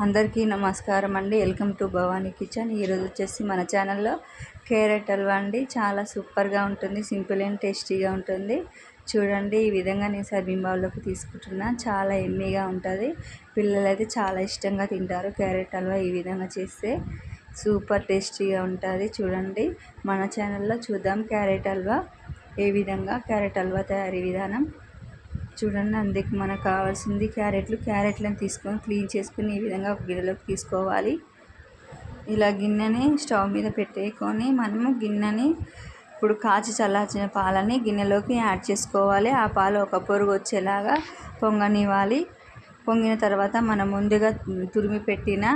అందరికీ నమస్కారం అండి. Welcome to Bhavani Kitchen. ఈరోజు వచ్చేసి మన ఛానల్లో క్యారెట్ హల్వా అండి. చాలా సూపర్గా ఉంటుంది సింపుల్ అండ్ టేస్టీగా ఉంటుంది. చూడండి ఈ విధంగా నేను సర్వింగ్ బౌల్లోకి తీసుకుంటున్నా. చాలా ఎమ్మీగా ఉంటుంది. పిల్లలైతే చాలా ఇష్టంగా తింటారు క్యారెట్ హల్వా ఈ విధంగా చేస్తే. సూపర్ టేస్టీగా ఉంటుంది. చూడండి మన ఛానల్లో చూద్దాం క్యారెట్ హల్వా ఏ విధంగా క్యారెట్ హల్వా తయారీ విధానం. చూడండి అందుకు మనకు కావాల్సింది క్యారెట్లు. క్యారెట్లను తీసుకొని క్లీన్ చేసుకుని ఈ విధంగా ఒక గిన్నెలోకి తీసుకోవాలి. ఇలా గిన్నెని స్టవ్ మీద పెట్టేకొని మనము గిన్నెని ఇప్పుడు కాచి చల్లార్చిన పాలని గిన్నెలోకి యాడ్ చేసుకోవాలి. ఆ పాలు ఒక పొరుగు వచ్చేలాగా పొంగనివ్వాలి. పొంగిన తర్వాత మనం ముందుగా తురిమి పెట్టిన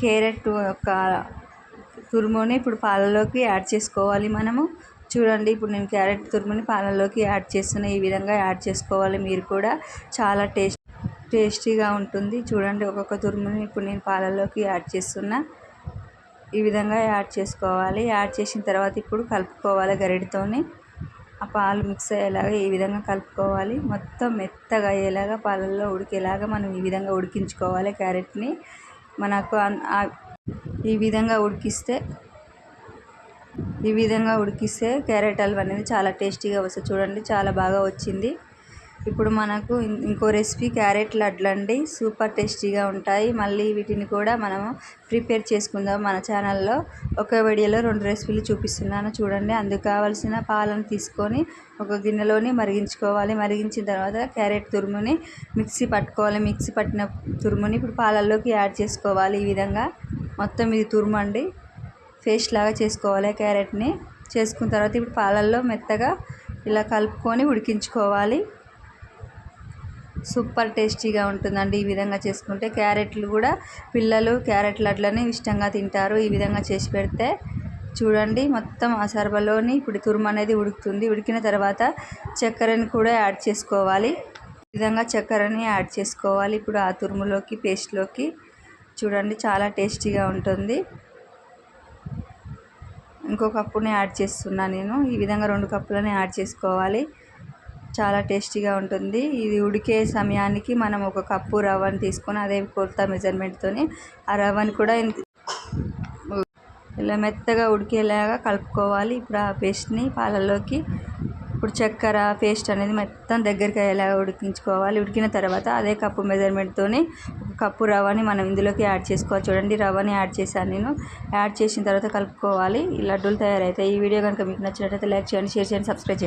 క్యారెట్ యొక్క తురుముని ఇప్పుడు పాలలోకి యాడ్ చేసుకోవాలి మనము. చూడండి ఇప్పుడు నేను క్యారెట్ తురుముని పాలలోకి యాడ్ చేస్తున్న. ఈ విధంగా యాడ్ చేసుకోవాలి. మీరు కూడా చాలా టేస్ట్ టేస్టీగా ఉంటుంది. చూడండి ఒక్కొక్క తురుముని ఇప్పుడు నేను పాలల్లోకి యాడ్ చేస్తున్నా. ఈ విధంగా యాడ్ చేసుకోవాలి. యాడ్ చేసిన తర్వాత ఇప్పుడు కలుపుకోవాలి గరిటతోని. ఆ పాలు మిక్స్ అయ్యేలాగా ఈ విధంగా కలుపుకోవాలి. మొత్తం మెత్తగా అయ్యేలాగా పాలల్లో ఉడికేలాగా మనం ఈ విధంగా ఉడికించుకోవాలి క్యారెట్ని. మనకు ఈ విధంగా ఉడికిస్తే ఈ విధంగా ఉడికిస్తే క్యారెట్ హల్వా అనేది చాలా టేస్టీగా వస్తుంది. చూడండి చాలా బాగా వచ్చింది. ఇప్పుడు మనకు ఇంకో రెసిపీ క్యారెట్ లడ్లు అండి. సూపర్ టేస్టీగా ఉంటాయి. మళ్ళీ వీటిని కూడా మనము ప్రిపేర్ చేసుకుందాం మన ఛానల్లో. ఒక వీడియోలో రెండు రెసిపీలు చూపిస్తున్నాను చూడండి. అందుకు కావాల్సిన పాలను తీసుకొని ఒక గిన్నెలోని మరిగించుకోవాలి. మరిగించిన తర్వాత క్యారెట్ తురుముని మిక్సీ పట్టుకోవాలి. మిక్సీ పట్టిన తురుముని ఇప్పుడు పాలల్లోకి యాడ్ చేసుకోవాలి. ఈ విధంగా మొత్తం ఇది తురుమండి. పేస్ట్ లాగా చేసుకోవాలి క్యారెట్ని. చేసుకున్న తర్వాత ఇప్పుడు పాలల్లో మెత్తగా ఇలా కలుపుకొని ఉడికించుకోవాలి. సూపర్ టేస్టీగా ఉంటుందండి ఈ విధంగా చేసుకుంటే. క్యారెట్లు కూడా పిల్లలు క్యారెట్ లడ్లని ఇష్టంగా తింటారు ఈ విధంగా చేసి పెడితే. చూడండి మొత్తం ఆ సర్వలోని ఇప్పుడు తురుము అనేది ఉడుకుతుంది. ఉడికిన తర్వాత చక్కెరని కూడా యాడ్ చేసుకోవాలి. ఈ విధంగా చక్కెరని యాడ్ చేసుకోవాలి. ఇప్పుడు ఆ తురుములోకి పేస్ట్లోకి. చూడండి చాలా టేస్టీగా ఉంటుంది. ఇంకో కప్పుని యాడ్ చేస్తున్నా నేను. ఈ విధంగా రెండు కప్పులని యాడ్ చేసుకోవాలి. చాలా టేస్టీగా ఉంటుంది. ఇది ఉడికే సమయానికి మనం ఒక కప్పు రవ్వని తీసుకొని అదే కొలత మెజర్మెంట్తోని ఆ రవ్వని కూడా ఇలా మెత్తగా ఉడికేలాగా కలుపుకోవాలి. ఇప్పుడు ఆ పేస్ట్ని పాలల్లోకి ఇప్పుడు చక్కెర పేస్ట్ అనేది మొత్తం దగ్గరికి అయ్యేలాగా ఉడికించుకోవాలి ఉడికిన తర్వాత అదే కప్పు మెజర్మెంట్తోని ఒక కప్పు రవ్వని మనం ఇందులోకి యాడ్ చేసుకోవాలి. చూడండి రవ్వని యాడ్ చేశాను నేను. యాడ్ చేసిన తర్వాత కలుపుకోవాలి. ఈ లడ్డూలు తయారైతే ఈ వీడియో కనుక మీకు నచ్చినట్లయితే లైక్ చేయండి షేర్ చేయండి సబ్స్క్రైబ్ చేయండి.